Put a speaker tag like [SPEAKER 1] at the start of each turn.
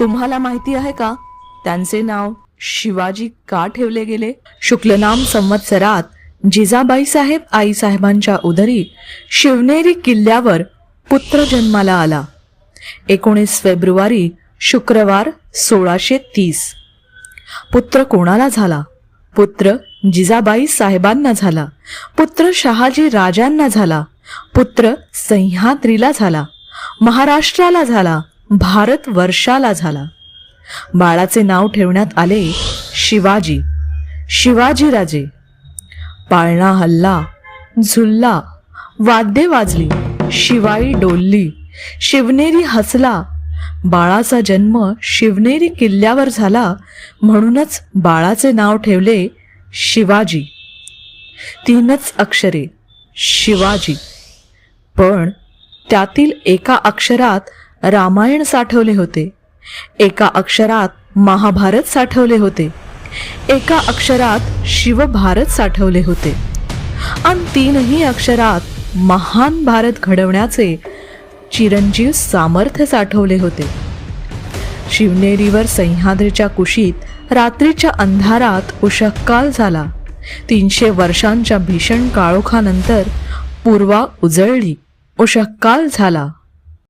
[SPEAKER 1] तुम्हाला माहिती आहे का? त्यांचे नाव शिवाजी का ठेवले गेले? शुक्लनाम संवत्सरात जिजाबाई साहेब आई साहेबांच्या उदरी शिवनेरी किल्ल्यावर पुत्र जन्माला आला. एकोणीस फेब्रुवारी शुक्रवार सोळाशे तीस. पुत्र कोणाला झाला? पुत्र जिजाबाई साहेबांना झाला. पुत्र शहाजी राजांना झाला. पुत्र सह्याद्रीला झाला. महाराष्ट्राला झाला. भारत वर्षाला झाला. बाळाचे नाव ठेवण्यात आले शिवाजी. शिवाजी राजे. पाळणा हल्ला झुल्ला वाद्ये वाजली शिवाई डोलली शिवनेरी हसला. बाळाचा जन्म शिवनेरी किल्ल्यावर झाला म्हणूनच बाळाचे नाव ठेवले शिवाजी. तीनच अक्षरे शिवाजी. पण त्यातील एका अक्षरात रामायण साठवले होते. एका अक्षरात महाभारत साठवले होते. एका अक्षरात शिवभारत साठवले होते. आणि तीनही अक्षरात महान भारत घडवण्याचे चिरंजीव सामर्थ्य साठवले होते. शिवनेरीवर सह्याद्रीच्या कुशीत रात्रीच्या अंधारात उषक्काल झाला. तीनशे वर्षांच्या भीषण काळोखानंतर पूर्वा उजळली उषक्काल झाला.